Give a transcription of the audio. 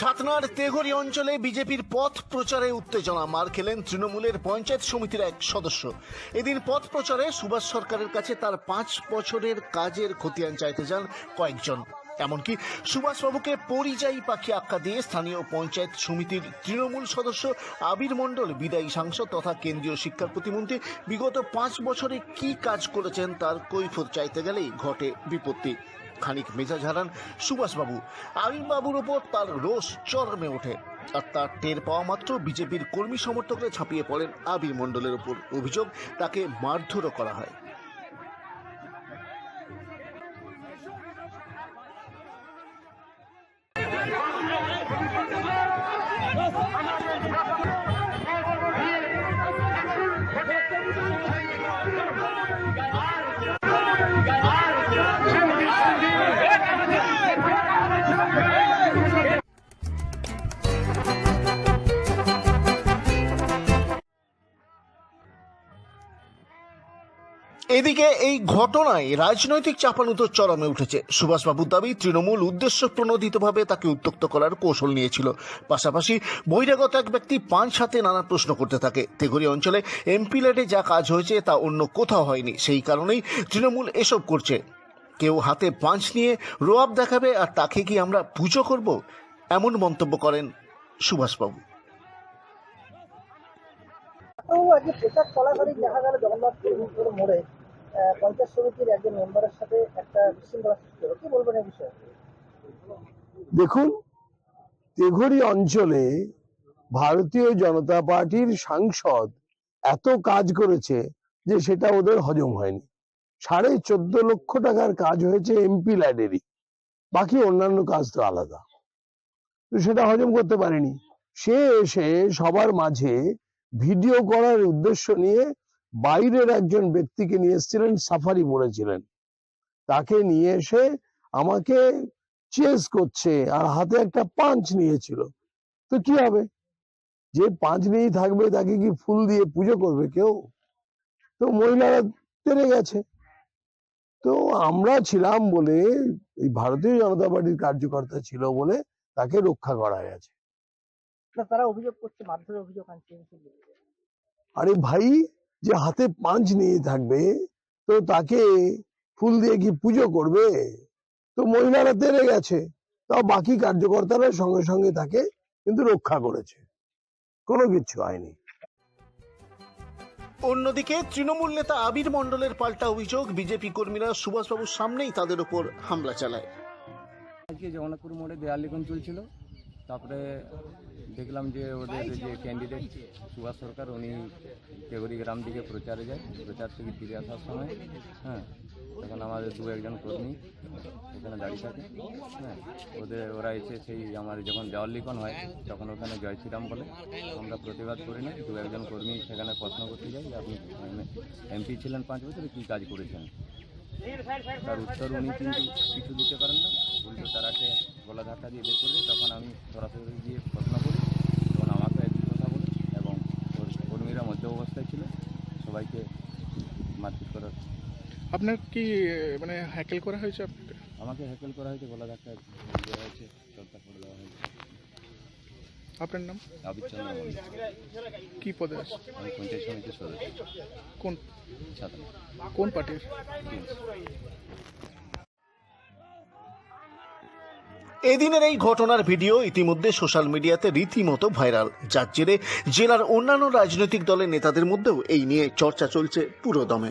ছাতনার তেঘরি অঞ্চলে বিজেপির পথ প্রচারে উত্তেজনা। মার খেলেন তৃণমূলের পঞ্চায়েত সমিতির এক সদস্য। এদিন পথ প্রচারে সুভাষ সরকারের কাছে তার পাঁচ বছরের কাজের খতিয়ান চাইতে যান কয়েকজন। এমনকি সুভাষবাবুকে পরিযায়ী পাখি আখ্যা দিয়ে স্থানীয় পঞ্চায়েত সমিতির তৃণমূল সদস্য আবির মণ্ডল, বিদায়ী সাংসদ তথা কেন্দ্রীয় শিক্ষা প্রতিমন্ত্রী বিগত পাঁচ বছরে কি কাজ করেছেন তার কৈফত চাইতে গেলেই ঘটে বিপত্তি। খানিক মেজাজ হারান সুভাষবাবু। আবিরবাবুর ওপর তার রোষ চরমে ওঠে আর তার টের পাওয়া মাত্র বিজেপির কর্মী সমর্থকরা ছাপিয়ে পড়েন আবির মণ্ডলের ওপর। অভিযোগ, তাকে মারধরও করা হয়। এদিকে এই ঘটনায় রাজনৈতিক চাপানুতো চরমে উঠেছে। সুভাষবাবুর দাবি, তৃণমূল উদ্দেশ্য প্রণোদিতভাবে তাকে উত্তক্ত করার কৌশল নিয়েছিল। পাশাপাশি বহিরাগত এক ব্যক্তি পাঁচ হাতে নানা প্রশ্ন করতে থাকে। তেঘরি অঞ্চলে এমপি ল্যাডে যা কাজ হয়েছে তা অন্য কোথাও হয়নি। সেই কারণেই তৃণমূল এসব করছে। কেউ হাতে পাঁচ নিয়ে রোয়াব দেখাবে আর তাকে কি আমরা পুজো করব? এমন মন্তব্য করেন সুভাষবাবু। দেখা গেল জগন্নাথ মোড়ে পঞ্চায়েত সমিতির একজন মেম্বারের সাথে একটা বিশৃঙ্খলা সৃষ্টি হলো। কি বলবেন এই বিষয়ে? দেখুন, তেঘরি অঞ্চলে ভারতীয় জনতা পার্টির সাংসদ এত কাজ করেছে যে সেটা ওদের হজম হয়নি। সাড়ে চোদ্দ লক্ষ টাকার কাজ হয়েছে এমপি ল্যাডেরই বাকি অন্যান্য কাজ তো আলাদা। তো সেটা হজম করতে পারেনি। সে এসে সবার মাঝে ভিডিও করার উদ্দেশ্য নিয়ে বাইরের একজন ব্যক্তিকে নিয়ে এসেছিলেন সাফারি পড়েছিলেন। তাকে নিয়ে এসে আমাকে চেস করছে আর হাতে একটা পাঞ্চ নিয়েছিল। তো কি হবে? যে পাঁচ নিয়েই থাকবে তাকে কি ফুল দিয়ে পুজো করবে কেউ? তো মহিলারা তেরে গেছে। তো আমরা ছিলাম বলে এই ভারতীয় জনতা পার্টির কার্যকর্তা ছিল বলে তাকে রক্ষা করা গেছে। তারা অভিযোগ করছে মারধরের অভিযোগ আনছে। আরে ভাই যে হাতে পাঞ্চ নিয়ে থাকবে তো তাকে ফুল দিয়ে কি পুজো করবে? তো মহিলারা তেরে গেছে। তাও বাকি কার্যকর্তারা সঙ্গে সঙ্গে তাকে কিন্তু রক্ষা করেছে। কোনো কিছু হয়নি। অন্যদিকে তৃণমূল নেতা আবির মণ্ডলের পাল্টা অভিযোগ বিজেপি কর্মীরা সুভাষবাবুর সামনেই তাদের উপর হামলা চালায়। আজকে জগন্নাথপুর মোড়ে দেয়াল লিখন চলছিল। তারপরে দেখলাম যে ওদের যে ক্যান্ডিডেট সুভাষ সরকার, উনি তেগরি গ্রাম দিকে প্রচারে যায়, প্রচার থেকে ফিরে আসার সময় হ্যাঁ তখন আমাদের দু একজন কর্মী ওখানে দাঁড়িয়ে থাকে হ্যাঁ ওদের, ওরা এসে সেই আমাদের যখন দেওয়াল লিখন হয়, তখন ওখানে জয় শ্রীরাম বলে, আমরা প্রতিবাদ করি না, দু একজন কর্মী সেখানে প্রশ্ন করতে যাই যে আপনি এমপি ছিলেন পাঁচ বছরে, কী কাজ করেছেন? তার উত্তর উনি কিন্তু কিছু দিতে পারেন না, উল্টো তারাকে গলা ধাক্কা দিয়ে বের করে তখন আমি সরাসরি গিয়ে প্রশ্ন করি তখন আমাকে একই কথা বলে এবং ওর কর্মীরা মধ্য অবস্থায় ছিল সবাইকে মারপিট করার আপনার কি মানে হ্যাকেল করা হয়েছে আপনাকে? আমাকে হ্যাকেল করা হয়েছে গলা ধাক্কা দেওয়া হয়েছে চর্চা করে দেওয়া হয়েছে। আপনার নাম? আবিচ্ছন্ন। কি পদে আছে? আমি পঞ্চায়েত সমিতির সদস্য। কোন? ছাত্র। কোন পার্টির? এদিনের এই ঘটনার ভিডিও ইতিমধ্যে সোশ্যাল মিডিয়াতে রীতিমতো ভাইরাল। যার জেরে জেলার অন্যান্য রাজনৈতিক দলের নেতাদের মধ্যেও এই নিয়ে চর্চা চলছে পুরো দমে